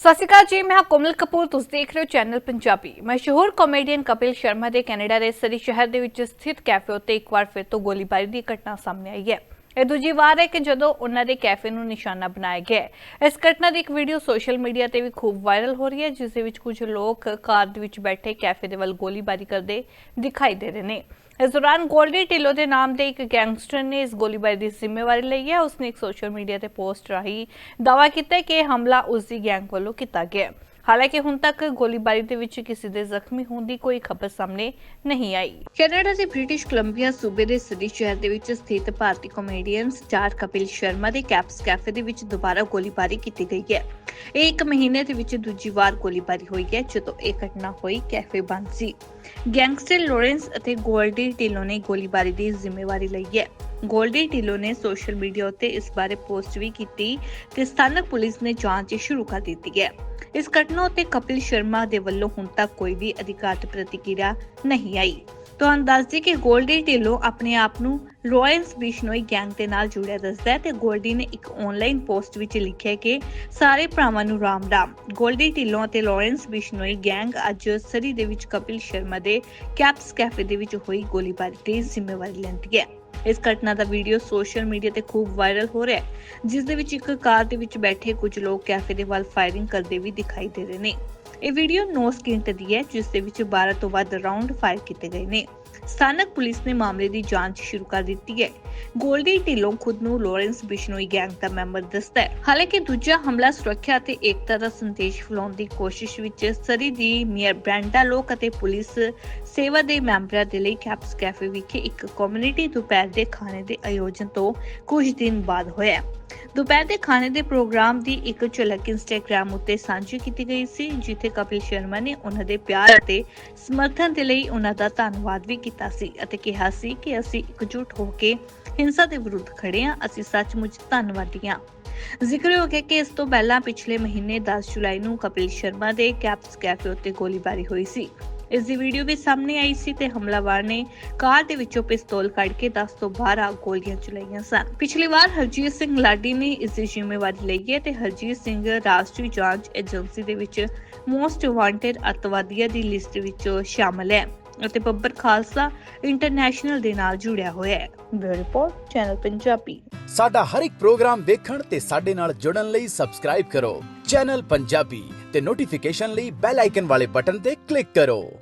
ਸਤਿ ਸ਼੍ਰੀ ਅਕਾਲ ਜੀ, ਮੈਂ ਹਾਂ ਕੋਮਲ ਕਪੂਰ, ਤੁਸੀਂ ਦੇਖ ਰਹੇ ਹੋ ਚੈਨਲ ਪੰਜਾਬੀ। ਮਸ਼ਹੂਰ ਕਾਮੇਡੀਅਨ ਕਪਿਲ ਸ਼ਰਮਾ ਦੇ ਕੈਨੇਡਾ ਦੇ ਸਰੀ ਸ਼ਹਿਰ ਦੇ ਵਿੱਚ ਸਥਿਤ ਕੈਫੇ ਉੱਤੇ ਇੱਕ ਵਾਰ ਫਿਰ ਤੋਂ ਗੋਲੀਬਾਰੀ ਦੀ ਘਟਨਾ ਸਾਹਮਣੇ ਆਈ ਹੈ। ਇਹ ਦੂਜੀ ਵਾਰ ਹੈ ਕਿ ਜਦੋਂ ਉਹਨਾਂ ਦੇ ਕੈਫੇ ਨੂੰ ਨਿਸ਼ਾਨਾ ਬਣਾਇਆ ਗਿਆ ਹੈ। ਇਸ ਘਟਨਾ ਦੀ ਇੱਕ ਵੀਡੀਓ ਸੋਸ਼ਲ ਮੀਡੀਆ ਤੇ ਵੀ ਖੂਬ ਵਾਇਰਲ ਹੋ ਰਹੀ ਹੈ, ਜਿਸ ਦੇ ਵਿੱਚ ਕੁਝ ਲੋਕ ਕਾਰ ਦੇ ਵਿੱਚ ਬੈਠੇ ਕੈਫੇ ਦੇ ਵੱਲ ਗੋਲੀਬਾਰੀ ਕਰਦੇ ਦਿਖਾਈ ਦੇ ਰਹੇ ਨੇ। ਇਸ ਦੌਰਾਨ ਗੋਲਡੀ ਢਿੱਲੋਂ ਦੇ ਨਾਮ ਦੇ ਇੱਕ ਗੈਂਗਸਟਰ ਨੇ ਇਸ ਗੋਲੀਬਾਰੀ ਦੀ ਜ਼ਿੰਮੇਵਾਰੀ ਲਈ ਹੈ। ਉਸਨੇ ਇੱਕ ਸੋਸ਼ਲ ਮੀਡੀਆ ਤੇ ਪੋਸਟ ਰਾਹੀਂ ਦਾਅਵਾ ਕੀਤਾ ਕਿ ਇਹ ਹਮਲਾ ਉਸ ਦੀ ਗੈਂਗ ਵੱਲੋਂ ਕੀਤਾ ਗਿਆ ਹਾਲਾਂਕਿ ਹੁਣ ਤੱਕ ਗੋਲੀਬਾਰੀ ਦੇ ਵਿੱਚ ਕਿਸੇ ਦੇ ਜ਼ਖਮੀ ਹੋਣ ਦੀ ਕੋਈ ਖਬਰ ਸਾਹਮਣੇ ਨਹੀਂ ਆਈ। ਕੈਨੇਡਾ ਦੇ ਬ੍ਰਿਟਿਸ਼ ਕੋਲੰਬੀਆ ਸੂਬੇ ਦੇ ਸਦੀ ਸ਼ਹਿਰ ਦੇ ਵਿੱਚ ਸਥਿਤ ਭਾਰਤੀ ਕਾਮੇਡੀਅਨ ਸਟਾਰ ਕਪਿਲ ਸ਼ਰਮਾ ਦੇ ਕੈਪਸ ਕੈਫੇ ਦੇ ਵਿੱਚ ਦੁਬਾਰਾ ਗੋਲੀਬਾਰੀ ਕੀਤੀ ਗਈ ਹੈ। ਇਹ ਇੱਕ ਮਹੀਨੇ ਦੇ ਵਿੱਚ ਦੂਜੀ ਵਾਰ ਗੋਲੀਬਾਰੀ ਹੋਈ ਹੈ, ਜਦੋਂ ਇਹ ਘਟਨਾ ਹੋਈ ਕੈਫੇ ਬੰਦ ਸੀ। ਗੈਂਗਸਟਰ ਲੋਰੈਂਸ ਅਤੇ ਗੋਲਡੀ ਢਿੱਲੋਂ ਨੇ ਗੋਲੀਬਾਰੀ ਦੀ ਜ਼ਿੰਮੇਵਾਰੀ ਲਈ ਹੈ। ਗੋਲਡੀ ਢਿੱਲੋਂ ਨੇ ਸੋਸ਼ਲ ਮੀਡੀਆ ਉੱਤੇ ਇਸ ਬਾਰੇ ਪੋਸਟ ਵੀ ਕੀਤੀ ਤੇ ਸਥਾਨਕ ਪੁਲਿਸ ਨੇ ਜਾਂਚ ਸ਼ੁਰੂ ਕਰ ਦਿੱਤੀ ਹੈ। ਇਸ ਘਟਨਾ ਉੱਤੇ ਕਪਿਲ ਸ਼ਰਮਾ ਦੇ ਵੱਲੋਂ ਹੁਣ ਤੱਕ ਕੋਈ ਵੀ ਅਧਿਕਾਰਤ ਪ੍ਰਤੀਕਿਰਿਆ ਨਹੀਂ ਆਈ। ਤੁਹਾਨੂੰ ਦੱਸ ਦਈਏ ਕਿ ਗੋਲਡੀ ਢਿੱਲੋਂ ਆਪਣੇ ਆਪ ਨੂੰ ਰੋਇਲਸ ਬਿਸ਼ਨੋਈ ਗੈਂਗ ਦੇ ਨਾਲ ਜੁੜਿਆ ਦੱਸਦਾ ਹੈ ਤੇ ਗੋਲਡੀ ਨੇ ਇੱਕ ਆਨਲਾਈਨ ਪੋਸਟ ਵਿੱਚ ਲਿਖਿਆ ਕਿ ਸਾਰੇ ਭਰਾਵਾਂ ਨੂੰ ਰਾਮ ਰਾਮ। ਗੋਲਡੀ ਢਿੱਲੋਂ ਅਤੇ ਲਾਰੈਂਸ ਬਿਸ਼ਨੋਈ ਗੈਂਗ ਅੱਜ ਸਰੀ ਦੇ ਵਿੱਚ ਕਪਿਲ ਸ਼ਰਮਾ ਦੇ ਕੈਪਸ ਕੈਫੇ ਦੇ ਵਿੱਚ ਹੋਈ ਗੋਲੀਬਾਰੀ ਦੀ ਜ਼ਿੰਮੇਵਾਰੀ ਲੈਂਦੀ ਹੈ। ਇਸ ਘਟਨਾ ਦਾ ਵੀਡੀਓ ਸੋਸ਼ਲ ਮੀਡੀਆ ਤੇ ਖੂਬ ਵਾਇਰਲ ਹੋ ਰਿਹਾ ਹੈ, ਜਿਸ ਦੇ ਵਿੱਚ ਇੱਕ ਕਾਰ ਦੇ ਵਿੱਚ ਬੈਠੇ ਕੁਝ ਲੋਕ ਕੈਫੇ ਦੇ ਵੱਲ ਫਾਇਰਿੰਗ ਕਰਦੇ ਵੀ ਦਿਖਾਈ ਦੇ ਰਹੇ ਨੇ। ਇਹ ਵੀਡੀਓ 9 ਸਕਿੰਟ ਦੀ ਹੈ, ਜਿਸ ਦੇ ਵਿੱਚ 12 ਤੋਂ ਵੱਧ ਰਾਉਂਡ ਫਾਇਰ ਕੀਤੇ ਗਏ ਨੇ। ਸਥਾਨਕ ਪੁਲਿਸ ਨੇ ਮਾਮਲੇ ਦੀ ਜਾਂਚ ਸ਼ੁਰੂ ਕਰ ਦਿੱਤੀ ਹੈ। ਗੋਲਡੀ ਢਿੱਲੋਂ ਖੁਦ ਨੂੰ ਲਾਰੈਂਸ ਬਿਸ਼ਨੋਈ ਗੈਂਗ ਦਾ ਮੈਂਬਰ ਦੱਸਦਾ ਹੈ। ਹਾਲਾਂਕਿ ਦੂਜਾ ਹਮਲਾ ਸੁਰੱਖਿਆ ਅਤੇ ਏਕਤਾ ਦਾ ਸੰਦੇਸ਼ ਫੈਲਾਉਣ ਦੀ ਕੋਸ਼ਿਸ਼ ਵਿੱਚ ਸਰੀ ਦੀ ਮੇਅਰ ਬ੍ਰਾਂਡਾ ਲੋਕ ਅਤੇ ਪੁਲਿਸ ਸੇਵਾ ਦੇ ਮੈਂਬਰਾਂ ਦੇ ਲਈ ਕੈਪਸ ਕੈਫੇ ਵਿਖੇ ਇੱਕ ਕਮਿਊਨਿਟੀ ਦੁਪਹਿਰ ਦੇ ਖਾਣੇ ਦੇ ਆਯੋਜਨ ਤੋਂ ਕੁਝ ਦਿਨ ਬਾਅਦ ਹੋਇਆ ਦੁਪਹਿਰ ਦੇ ਖਾਣੇ ਦੇ ਪ੍ਰੋਗਰਾਮ ਦੀ ਇੱਕ ਝਲਕ ਇੰਸਟਾਗ੍ਰam ਉੱਤੇ ਸਾਂਝੀ ਕੀਤੀ ਗਈ ਸੀ, ਜਿੱਥੇ ਕਪਿਲ ਸ਼ਰਮਾ ਨੇ ਉਹਨਾਂ ਦੇ ਪਿਆਰ ਅਤੇ ਸਮਰਥਨ ਦੇ ਲਈ ਉਹਨਾਂ ਦਾ ਧੰਨਵਾਦ ਵੀ ਕੀਤਾ ਸੀ ਅਤੇ ਕਿਹਾ ਸੀ ਕਿ ਅਸੀਂ ਇਕਜੁੱਟ ਹੋ ਕੇ ਹਿੰਸਾ ਦੇ ਵਿਰੁੱਧ ਖੜੇ ਹਾਂ, ਅਸੀਂ ਸੱਚਮੁੱਚ ਧੰਨਵਾਦੀ ਹਾਂ। ਜ਼ਿਕਰ ਹੋ ਗਿਆ ਕਿ ਇਸ ਤੋਂ ਪਹਿਲਾਂ ਪਿਛਲੇ ਮਹੀਨੇ 10 ਜੁਲਾਈ ਨੂੰ ਕਪਿਲ ਸ਼ਰਮਾ ਦੇ ਕੈਪਸ ਕੈਫੇ ਉੱਤੇ ਗੋਲੀਬਾਰੀ ਹੋਈ ਸੀ। ਇਸ ਦੀ ਵੀਡੀਓ ਵੀ ਸਾਹਮਣੇ ਆਈ ਸੀ ਤੇ ਹਮਲਾਵਰ ਨੇ ਕਾਰ ਦੇ ਵਿੱਚੋਂ ਪਿਸਤੌਲ ਕੱਢ ਕੇ 10 ਤੋਂ 12 ਗੋਲੀਆਂ ਚਲਾਈਆਂ ਸਨ। ਪਿਛਲੀ ਵਾਰ ਹਰਜੀਤ ਸਿੰਘ ਲਾਡੀ ਨੇ ਇਸ ਦੀ ਜ਼ਿੰਮੇਵਾਰੀ ਲਈ ਹੈ ਤੇ ਹਰਜੀਤ ਸਿੰਘ ਰਾਸ਼ਟਰੀ ਜਾਂਚ ਏਜੰਸੀ ਦੇ ਵਿੱਚ ਮੋਸਟ ਵਾਂਟਡ ਅੱਤਵਾਦੀਆਂ ਦੀ ਲਿਸਟ ਵਿੱਚ ਸ਼ਾਮਲ ਹੈ। ਅਤੇ ਬੱਬਰ ਖਾਲਸਾ ਇੰਟਰਨੈਸ਼ਨਲ ਦੇ ਨਾਲ ਜੁੜਿਆ ਹੋਇਆ ਹੈ। Bureau report, channel Punjabi. ਸਾਡਾ ਹਰ ਇੱਕ ਪ੍ਰੋਗਰਾਮ ਦੇਖਣ ਤੇ ਸਾਡੇ ਨਾਲ ਜੁੜਨ ਲਈ ਸਬਸਕ੍ਰਾਈਬ ਕਰੋ। ਚੈਨਲ ਪੰਜਾਬੀ ਤੇ ਨੋਟੀਫਿਕੇਸ਼ਨ ਲਈ ਬੈਲ ਆਈਕਨ ਵਾਲੇ ਬਟਨ ਤੇ ਕਲਿੱਕ ਕਰੋ।